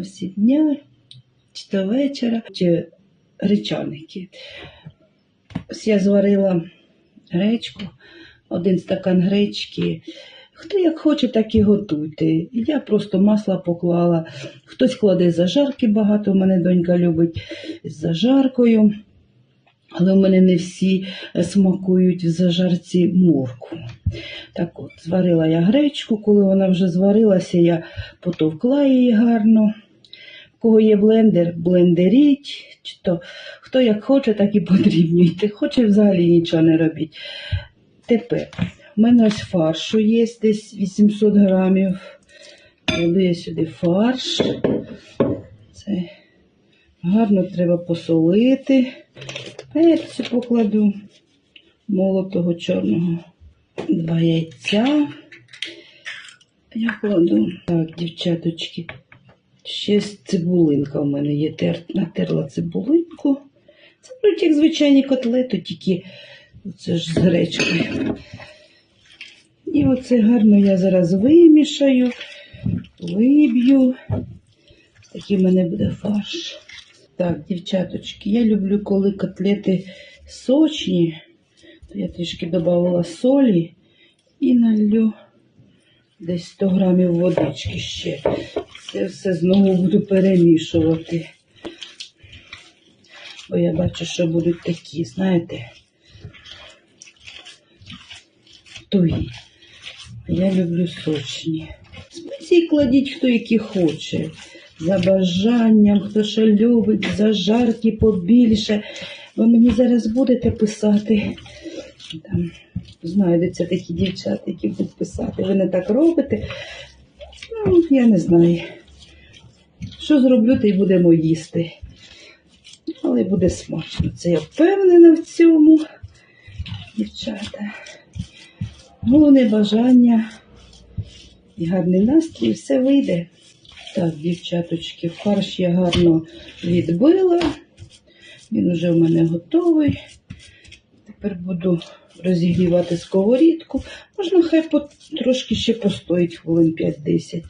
всі дня, чи до вечора, чи гречаники. Ось я зварила гречку, один стакан гречки. Хто як хоче, так і готуйте. Я просто масло поклала. Хтось кладе зажарки багато, у мене донька любить з зажаркою. Але в мене не всі смакують в зажарці морку. Так от, зварила я гречку, коли вона вже зварилася, я потовкла її гарно. У кого є блендер, блендеріть. Чи то, хто як хоче, так і подрібнюйте. Хоче взагалі нічого не робіть. Тепер в мене ось фаршу є десь 800 грамів. Кладу я сюди фарш. Це гарно треба посолити. Перцю покладу молотого чорного. Два яйця. Я кладу. Так, дівчаточки. Ще цибулинка в мене є. Тер... Натерла цибулинку. Це будуть як звичайні котлети, тільки це ж з гречкою. І оце гарно я зараз вимішаю, виб'ю. Такий в мене буде фарш. Так, дівчаточки, я люблю, коли котлети сочні, я трішки додавала солі і налью десь 100 грамів водички ще. Це все знову буду перемішувати. Бо я бачу, що будуть такі, знаєте, тугі. Я люблю сочні. Спеції кладіть, хто які хоче. За бажанням, хто що любить, зажарки побільше. Ви мені зараз будете писати. Там знайдуться такі дівчата, які будуть писати. Ви не так робите. Ну, я не знаю. Що зроблю, то й будемо їсти. Але буде смачно. Це я впевнена в цьому, дівчата. Головне бажання і гарний настрій, все вийде. Так, дівчаточки, фарш я гарно відбила. Він вже в мене готовий. Тепер буду розігрівати сковорідку. Можна хай трошки ще постоїть хвилин 5-10.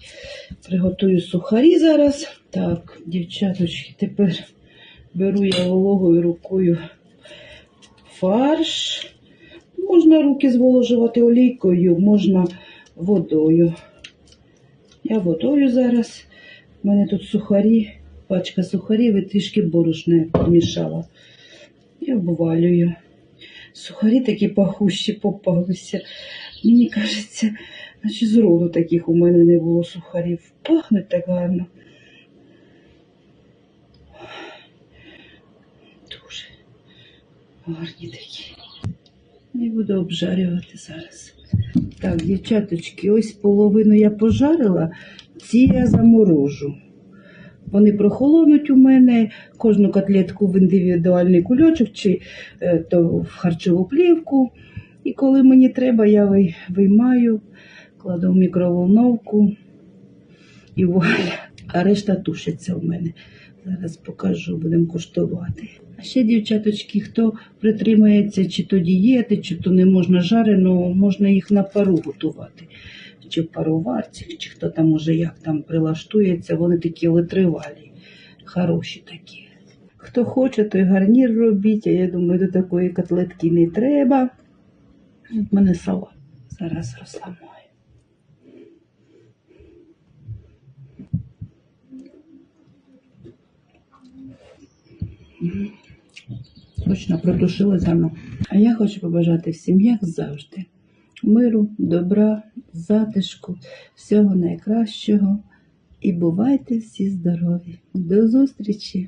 Приготую сухарі зараз. Так, дівчаточки, тепер беру я вологою рукою фарш. Можна руки зволожувати олійкою, можна водою. Я водою зараз. У мене тут сухарі, пачка сухарів і трішки борошна помішала. І обвалюю. Сухарі такі пахущі попалися. Мені кажеться, наче з роду таких у мене не було сухарів. Пахнуть так гарно. Дуже гарні такі. Не буду обжарювати зараз. Так, дівчаточки, ось половину я пожарила, ці я заморожу. Вони прохолонуть у мене кожну котлетку в індивідуальний кульочок чи е, то в харчову плівку. І коли мені треба, я виймаю, кладу в мікроволновку і вуаля. А решта тушиться у мене. Зараз покажу, будемо куштувати. А ще, дівчаточки, хто притримується чи то дієти, чи то не можна жареного, можна їх на пару готувати. Чи в пароварці, чи хто там уже як там прилаштується, вони такі витривалі, хороші такі. Хто хоче, той гарнір робіть, а я думаю, до такої котлетки не треба. У мене салат. Зараз розламаю. Точно протушила зерно. А я хочу побажати всім, як завжди, миру, добра, затишку, всього найкращого. І бувайте всі здорові. До зустрічі!